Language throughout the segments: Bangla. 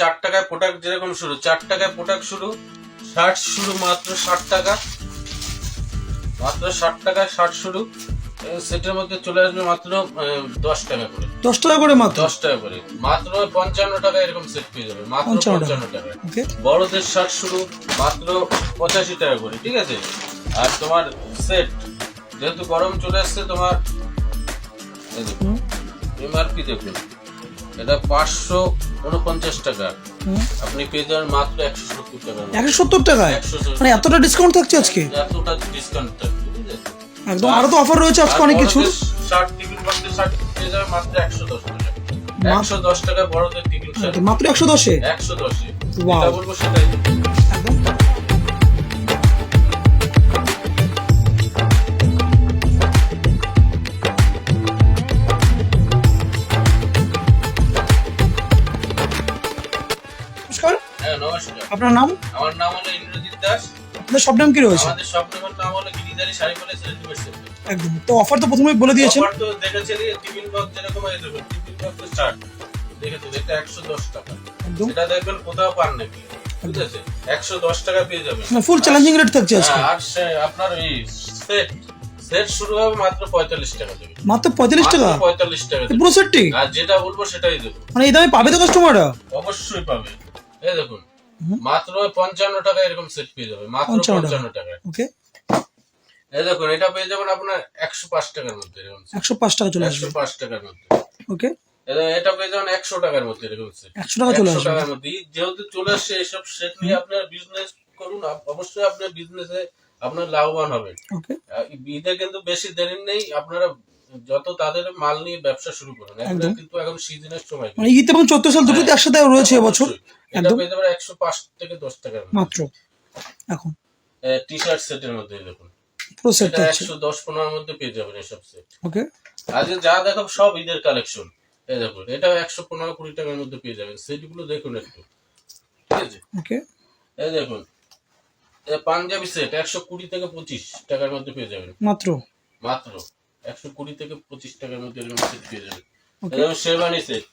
চার টাকায় প্রোডাক্ট যেরকম শুরু চার টাকায় প্রোডাক্ট শুরু ষাট শুরু মাত্র ষাট টাকা। মাত্র ষাট টাকায় ষাট শুরু সেটের মধ্যে চলে আসবে মাত্র দশ টাকা করে। দশ টাকা করে মাত্র? দশ টাকা করে। মাত্র পঞ্চান্ন টাকা এরকম সেট পেয়ে যাবে মাত্র 55 টাকা। পঞ্চান্ন টাকা বড়দের শার্ট শুরু মাত্র পঁচাশি টাকা করে ঠিক আছে? আর তোমার সেট যেহেতু গরম চলে আসছে তোমার এমআরপি দেখুন এটা পাঁচশো উনপঞ্চাশ টাকা। আপনি পেয়ে যাবেন মাত্র একশো সত্তর টাকা একশো সত্তর টাকায়? মানে এতটা ডিসকাউন্ট থাকছে আজকে? এতটা ডিসকাউন্ট থাকবে একদম আরও তো অফার রয়েছে আজকে অনেক কিছু শার্ট পেয়ে যাবে মাত্র একশো দশ টাকা। একশো দশ টাকা বড়দের মাত্র একশো দশে? একশো দশে। বলব সেটাই। নমস্কার। আপনার নাম? আমার নাম হলো ইন্দ্রজিৎ দাস। আপনার সব নাম কি রয়েছে? আমাদের স্বপ্নের নাম হলো গিরিধারী শাড়ি সেন্টার একদম। তো অফার তো প্রথমেই বলে দিয়েছেন। অফার তো দেখেছিলি টিফিন বক্স যেরকম এই দেখুন টিফিন বক্স স্টার্ট দেখেছেন এটা একশো দশ টাকা। একদম। এটা দেখবেন কোথাও পান নাকি ঠিক আছে একশো দশ টাকা পেয়ে যাবেন। ফুল চ্যালেঞ্জিং রেট থাকছে আজকে। আর আপনার এই সেট সেট শুরু হবে মাত্র পঁয়তাল্লিশ টাকা মাত্র পঁয়তাল্লিশ টাকা? পঁয়তাল্লিশ টাকা পুরো সেটটি আর যেটা বলব সেটাই দেবো। মানে এই দামে পাবে তো কাস্টমাররা অবশ্যই পাবে। এই দেখুন। মাত্র পঞ্চান্ন টাকা এরকম সেট পেয়ে যাবে মাত্র পঞ্চান্ন টাকা। ওকে। এই দেখুন এটা পেয়ে যাবেন আপনার একশো পাঁচ টাকার মধ্যে এরকম একশো পাঁচ টাকা চলে একশো আসবে পাঁচ টাকার মধ্যে। ওকে। এটা- পেয়ে যাবেন একশো টাকার মধ্যে এরকম সেট একশো টাকা চলে আসবে। টাকার মধ্যে। যেহেতু চলে আসছে এইসব সেট নিয়ে আপনার বিজনেস করুন অবশ্যই আপনার বিজনেসে আপনার লাভবান হবেন। ওকে। ঈদে কিন্তু বেশি দেরি নেই আপনারা যত তাদের মাল নিয়ে ব্যবসা শুরু করুন একদম। কিন্তু এখন সিজনের সময়। মানে ঈদ এবং সাল দুটোতে একসাথে রয়েছে এবছর একদম। পেয়ে যাবেন একশো পাঁচ থেকে দশ টাকার মাত্র। এখন। টি শার্ট সেটের মধ্যে দেখুন। পুরো সেট একশো দশ পনেরোর মধ্যে পেয়ে যাবেন এসব সেট ওকে। আজকে যা দেখো সব ঈদের কালেকশন এই দেখুন এটা একশো পনেরো কুড়ি টাকার মধ্যে পেয়ে যাবেন। সেটগুলো দেখুন একটু। ঠিক আছে? ওকে। এই দেখুন পাঞ্জাবি সেট একশো কুড়ি থেকে পঁচিশ টাকার মধ্যে পেয়ে যাবেন। মাত্র। মাত্র। একশো কুড়ি থেকে পঁচিশ টাকার মধ্যে এরকম সেট পেয়ে যাবেন এরকম শেরবানি সেট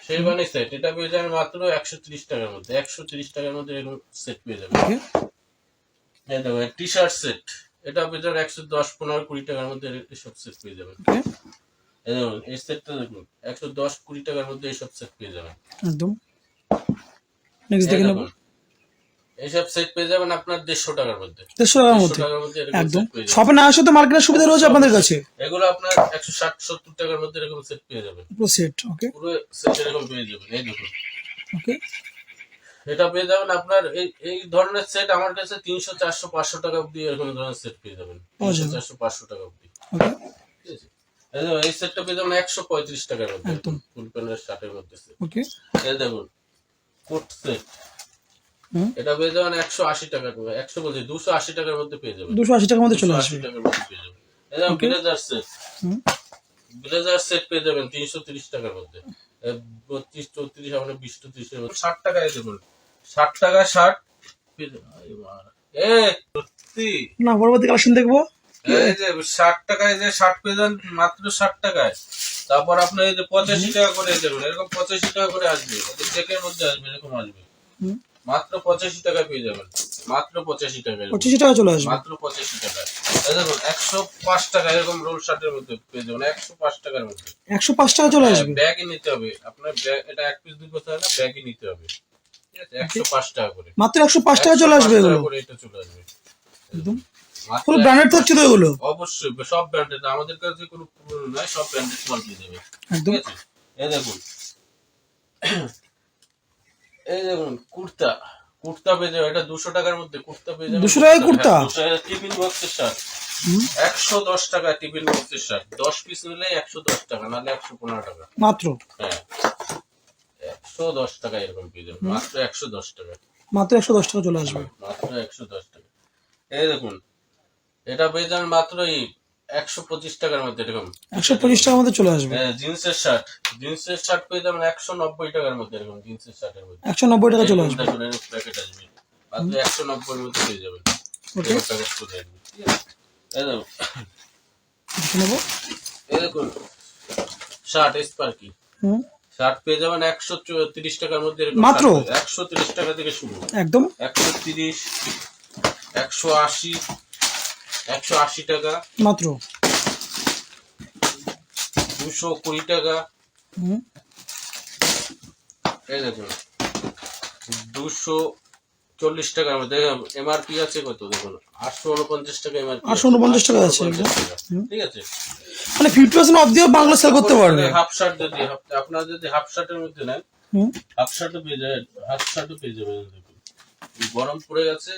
শেরবানি সেট এটা পেয়ে যাবেন মাত্র একশো ত্রিশ টাকার মধ্যে। একশো ত্রিশ টাকার মধ্যে এরকম সেট পেয়ে যাবেন এই টি শার্ট সেট এটা পেয়ে যাবেন একশো দশ পনেরো কুড়ি টাকার মধ্যে এসব সেট পেয়ে যাবেন দেখুন এই সেটটা দেখুন একশো দশ কুড়ি টাকার মধ্যে এইসব সেট পেয়ে যাবেন একদম। নেক্সট দেখে নেব। দেখুন, এইসব সেট পেয়ে যাবেন আপনার দেড়শো টাকার মধ্যে। দেড়শো টাকার মধ্যে? টাকার মধ্যে এরকম একদম। সেট পেয়ে যাবেন। শপে না আসলে তো মার্কেটের সুবিধা রয়েছে আপনাদের কাছে? এগুলো আপনার একশো ষাট সত্তর টাকার মধ্যে এরকম সেট পেয়ে যাবেন। পুরো সেট ওকে পুরো সেট এরকম পেয়ে যাবেন এই দেখুন। ওকে এটা পেয়ে যাবেন আপনার এই এই ধরনের সেট আমার কাছে তিনশো চারশো পাঁচশো টাকা অব্দি এরকম ধরনের সেট পেয়ে যাবেন। তিনশো চারশো পাঁচশো টাকা অব্দি ঠিক আছে? এই সেটটা পেয়ে যাবেন একশো পঁয়ত্রিশ টাকার মধ্যে। ফুল প্যান্টের শার্টের মধ্যে। ওকে এই দেখুন কোট সেট এটা পেয়ে যাবেন একশো আশি টাকার মধ্যে একশো বলছি দুশো আশি টাকার মধ্যে পেয়ে যাবেন দুশো আশি টাকার মধ্যে চলে আসবে। টাকার মধ্যে পেয়ে যাবেন ব্লেজার সেট। ব্লেজার সেট পেয়ে যাবেন তিনশো তিরিশ টাকার মধ্যে। বত্রিশ চৌত্রিশ আপনার বিশ চৌত্রিশের মধ্যে ষাট টাকায় দেখুন ষাট টাকা শার্ট এ সত্যি? না পরবর্তী কালেকশন দেখব। এই যে ষাট টাকায় যে শার্ট পেয়ে যান মাত্র ষাট টাকায়। তারপর আপনার এই যে পঁচাশি টাকা করে দেবেন এরকম পঁচাশি টাকা করে আসবে। চেকের মধ্যে আসবে এরকম আসবে। মাত্র পঁচাশি টাকা পেয়ে যাবেন। মাত্র পঁচাশি টাকা পঁচিশশো টাকা চলে আসবে। মাত্র পঁচাশি টাকা দেখুন একশো পাঁচ টাকা এরকম রোল শার্টের মধ্যে পেয়ে যাবেন একশো পাঁচ টাকার মধ্যে। একশো পাঁচ টাকা চলে আসবে। ব্যাগই নিতে হবে। আপনার ব্যাগ এটা এক পিস দুই পিস হয় না ব্যাগই নিতে হবে। ঠিক আছে? একশো পাঁচ টাকা করে। মাত্র একশো পাঁচ টাকা চলে আসবে এগুলো। এটা চলে আসবে। একদম। ফুল ব্র্যান্ডেড থাকছে তো এগুলো? অবশ্যই সব ব্র্যান্ডেড আমাদের কাছে কোনো পুরনো নয় সব ব্র্যান্ডেড মাল পেয়ে যাবে একদম। এই দেখুন। এই দেখুন কুর্তা। কুর্তা পেয়ে যাবে এটা দুশো টাকার মধ্যে কুর্তা পেয়ে যাবে। 200 টাকায় কুর্তা? টিফিন বক্সের শার্ট। একশো দশ টাকা টিফিন বক্সের শার্ট। দশ পিস নিলে একশো দশ টাকা নাহলে একশো পনেরো টাকা। মাত্র? হ্যাঁ। একশো দশ টাকা এরকম পেয়ে যাবে মাত্র একশো দশ টাকা মাত্র একশো দশ টাকা চলে আসবে। মাত্র একশো দশ টাকা এই দেখুন এটা পেয়ে যাবেন মাত্র এই একশো পঁচিশ টাকার মধ্যে এরকম। একশো পঁচিশ টাকার মধ্যে চলে আসবে? হ্যাঁ, জিন্সের শার্ট জিন্সের শার্ট পেয়ে যাবেন একশো নব্বই টাকার মধ্যে এরকম জিন্সের শার্টের মধ্যে। একশো নব্বই টাকা চলে আসবে? প্যাকেট আসবে। মাত্র একশো নব্বই মধ্যে পেয়ে যাবেন। ওকে। প্যাকেট করে নেব। শার্ট স্পার্কি হুম। শার্ট পেয়ে যাবেন একশো তিরিশ টাকার মধ্যে মাত্র? একশো তিরিশ টাকা থেকে শুরু। একদম? একশো তিরিশ একশো আশি একশো আশি টাকা। মাত্র? দুশো কুড়ি টাকা। এই দেখুন দুশো চল্লিশ টাকার মধ্যে। এমআরপি আছে কত? দেখুন আটশো উনপঞ্চাশ টাকা এমআরপি 849 টাকা আছে। ঠিক আছে। মানে ফিফটি পার্সেন্ট অফ দিয়েও বাংলা সেল করতে পারবে। হাফ শার্ট যদি আপনার যদি হাফ শার্টের মধ্যে নেন হাফ শার্টও পেয়ে যাবে হাফ শার্টও পেয়ে যাবে দেখুন এই গরম পড়ে গেছে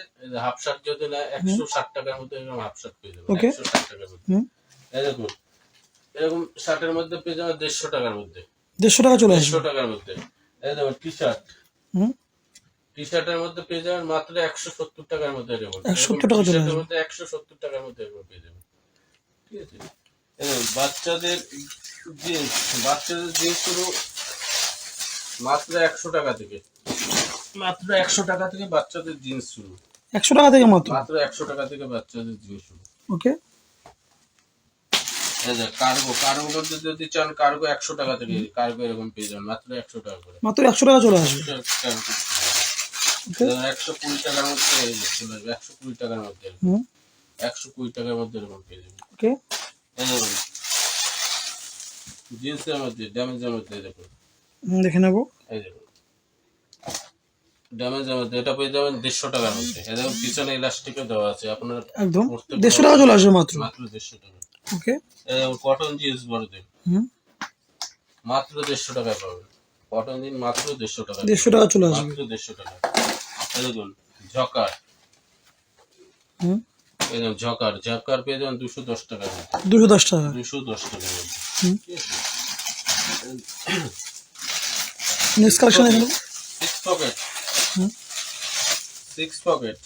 হাফ শার্ট যদি না একশো ষাট টাকার মধ্যে এরকম হাফ শার্ট পেয়ে যাবে একশো ষাট টাকার মধ্যে। এই দেখুন এরকম শার্টের মধ্যে পেয়ে যাবে দেড়শো টাকার মধ্যে। দেড়শো টাকা চলে দেড়শো টাকার মধ্যে। এই দেখুন টি শার্ট হুম। টি শার্টের মধ্যে পেয়ে যাবেন মাত্র একশো সত্তর টাকার মধ্যে এরকম। 170 টাকা চলে আসবে। মধ্যে একশো সত্তর টাকার মধ্যে এরকম পেয়ে যাবেন। ঠিক আছে? বাচ্চাদের জিন্স বাচ্চাদের জিন্স শুরু মাত্র একশো টাকা থেকে। মাত্র একশো টাকা থেকে বাচ্চাদের জিন্স শুরু। একশো টাকা থেকে মাত্র? মাত্র একশো টাকা থেকে বাচ্চাদের জিন্স শুরু। ওকে। কার্গো কার্গো যদি চান কার্গো একশো টাকা থেকে কার্গো এরকম পেয়ে যাবেন মাত্র একশো টাকা করে। মাত্র একশো টাকা চলে আসবে? একশো কুড়ি টাকার মধ্যে চলে আসবে একশো কুড়ি টাকার মধ্যে একশো কুড়ি টাকার মধ্যে এরকম পেয়ে যাবেন। ওকে। জিন্সের মধ্যে ড্যামেজের মধ্যে দেখুন দেখে নেব। এই দেখুন ড্যামেজের মধ্যে এটা পেয়ে যাবেন দেড়শো টাকার মধ্যে। এই পিছনে ইলাস্টিকও দেওয়া আছে আপনার একদম। দেড়শো টাকা চলে আসবে মাত্র? মাত্র দেড়শো টাকা। ওকে। কটন জিন্স বড়দের হুম। মাত্র দেড়শো টাকায় পাবেন। কটন জিন্স মাত্র দেড়শো টাকা দেড়শো টাকা চলে আসবে। মাত্র দেড়শো টাকা। দেখুন ঝকার। হুম। এই ঝকার। ঝকার পেয়ে যাবেন দুশো দশ মধ্যে। দুশো দশ টাকা। দুশো দশ টাকার নেক্সট কালেকশন এখানে। পকেট হুম সিক্স পকেট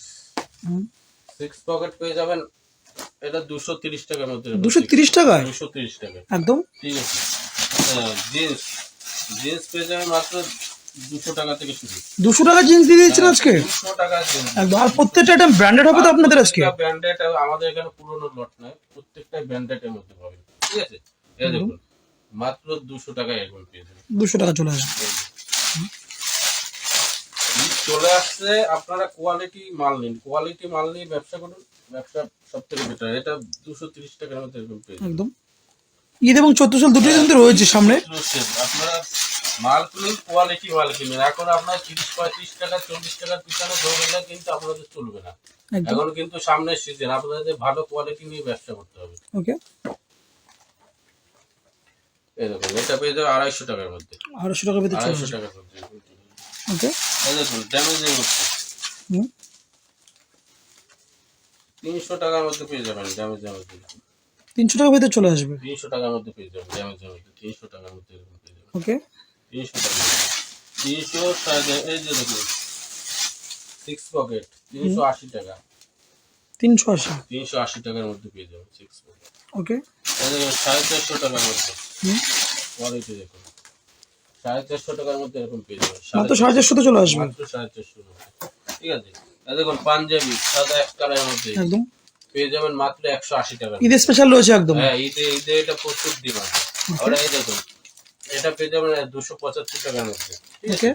হুম। সিক্স পকেট পেয়ে যাবেন এটা দুশো তিরিশ টাকার মধ্যে দুশো তিরিশ টাকায়? দুশো তিরিশ টাকা একদম? ঠিক আছে। জিন্স জিন্স পেয়ে যাবেন মাত্র দুশো টাকা থেকে শুরু। দুশো টাকা জিন্স দিয়ে দিচ্ছেন আজকে? দুশো টাকা জিন্স একদম। আর প্রত্যেকটা আইটেম ব্র্যান্ডেড হবে তো আপনাদের আজকে? ব্র্যান্ডেড আমাদের এখানে পুরোনো লট নয়। প্রত্যেকটা ব্র্যান্ডেড মধ্যে পাবেন। ঠিক আছে? এই দেখুন মাত্র দুশো টাকায় এখন পেয়ে যাবেন। দুশো টাকা চলে আসবে। ঈদ চলে আসছে আপনারা কোয়ালিটি মাল নিন। কোয়ালিটি মাল নিয়ে ব্যবসা করুন ব্যবসা সব থেকে বেটার এটা দুশো তিরিশ টাকার মধ্যে এরকম পেয়ে একদম। ঈদ এবং চোদ্দ সাল দুটোই কিন্তু রয়েছে সামনে। আপনারা মাল কিনুন কোয়ালিটি মাল কিনুন। এখন আপনার তিরিশ পঁয়ত্রিশ টাকা চল্লিশ টাকার পিছনে দৌড়লে কিন্তু আপনাদের চলবে না। এখন কিন্তু সামনের সিজন আপনাদের ভালো কোয়ালিটি নিয়ে ব্যবসা করতে হবে। ওকে। দেখুন এটা পেয়ে যাবে আড়াইশো টাকার মধ্যে। আড়াইশো টাকা পেতে চলে আড়াইশো টাকার মধ্যে। ওকে। তিনশো টাকার মধ্যে পেয়ে যাবেন ড্যামেজের মধ্যে তিনশো টাকা পেতে চলে আসবে? তিনশো টাকার মধ্যে পেয়ে যাবেন ড্যামেজের মধ্যে তিনশো টাকার মধ্যে পেয়ে যাবেন। ওকে। তিনশো টাকা তিনশো সাড়ে এই যে দেখুন সিক্স পকেট তিনশো আশি টাকা। তিনশো আশি। তিনশো আশি টাকার মধ্যে পেয়ে যাবেন সিক্স পকেট ওকে। সাড়ে চারশো টাকার মধ্যে। হুম। কোয়ালিটি দেখুন। সাড়ে চারশো টাকার মধ্যে এরকম পেয়ে যাবেন। মাত্র সাড়ে চারশোতে চলে আসবে। মাত্র সাড়ে চারশো টাকা। ঠিক আছে? দেখুন পাঞ্জাবি সাদা এক কালারের মধ্যে একদম। পেয়ে যাবেন মাত্র একশো আশি টাকা। ঈদের স্পেশাল রয়েছে একদম। হ্যাঁ ঈদে ঈদে এটা প্রচুর ডিমান্ড। আর এই দেখুন এটা পেয়ে যাবেন দুশো পঁচাত্তর টাকার মধ্যে। ঠিক আছে?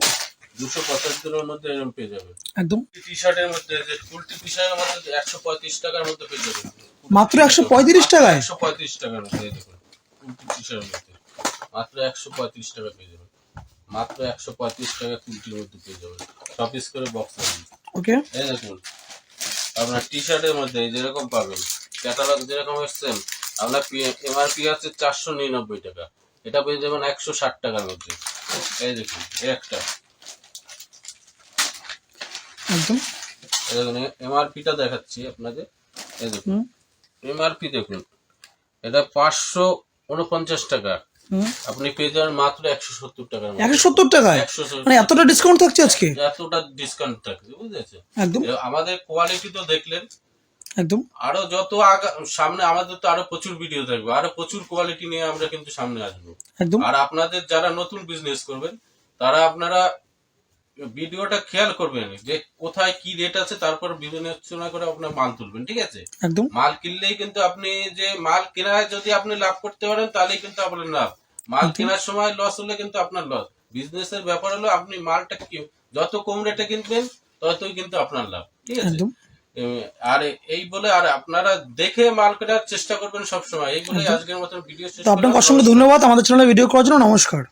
দুশো পঁচাত্তরের মধ্যে এরকম পেয়ে যাবেন। একদম। টি শার্টের মধ্যে যে কুলটি টি শার্টের মধ্যে একশো পঁয়ত্রিশ টাকার মধ্যে পেয়ে যাবেন। মাত্র একশো পঁয়ত্রিশ টাকায়? একশো পঁয়ত্রিশ টাকার মধ্যে দেখুন কুলটি টি শার্টের মধ্যে। মাত্র একশো পঁয়ত্রিশ টাকা পেয়ে যাবেন। মাত্র একশো পঁয়ত্রিশ টাকা কুলটির মধ্যে পেয়ে যাবেন। ছ পিস করে বক্স লাগবে ওকে এই দেখুন আপনার টি শার্টের মধ্যে যেরকম পাবেন ক্যাটালগ যেরকম এসছেন আপনার এমআরপি আছে চারশো নিরানব্বই টাকা। এটা পেয়ে যাবেন একশো ষাট টাকার মধ্যে। এই দেখুন এই একটা। একদম। দেখুন এমআরপিটা দেখাচ্ছি আপনাদের। এই দেখুন এমআরপি দেখুন এটা পাঁচশো উনপঞ্চাশ টাকা। আপনি পেয়ে যাবেন মাত্র একশো সত্তর টাকার মধ্যে। একশো সত্তর টাকায়? একশো মানে এতটা ডিসকাউন্ট থাকছে আজকে? এতটা ডিসকাউন্ট থাকছে বুঝেছে একদম। আমাদের কোয়ালিটি তো দেখলেন। একদম। আরও যত সামনে আমাদের তো আরও প্রচুর ভিডিও থাকবে আরও প্রচুর কোয়ালিটি নিয়ে আমরা কিন্তু সামনে আসব। একদম। আর আপনাদের যারা নতুন বিজনেস করবেন তারা আপনারা ভিডিওটা খেয়াল করবেন যে কোথায় কি রেট আছে তারপর বিবেচনা করে আপনার মাল তুলবেন ঠিক আছে? একদম। মাল কিনলেই কিন্তু আপনি যে মাল কেনায় যদি আপনি লাভ করতে পারেন তাহলেই কিন্তু আপনার লাভ। মাল কেনার সময় লস হলে কিন্তু আপনার লস বিজনেসের ব্যাপার হলো আপনি মালটা কি- যত কম রেটে কিনবেন ততই কিন্তু আপনার লাভ ঠিক আছে? আর এই বলে আর আপনারা দেখে মাল কেনার চেষ্টা করবেন সবসময়। এই বলে আজকের মতন ভিডিও আপনাকে অসংখ্য ধন্যবাদ আমাদের চ্যানেলে ভিডিও করার জন্য। নমস্কার।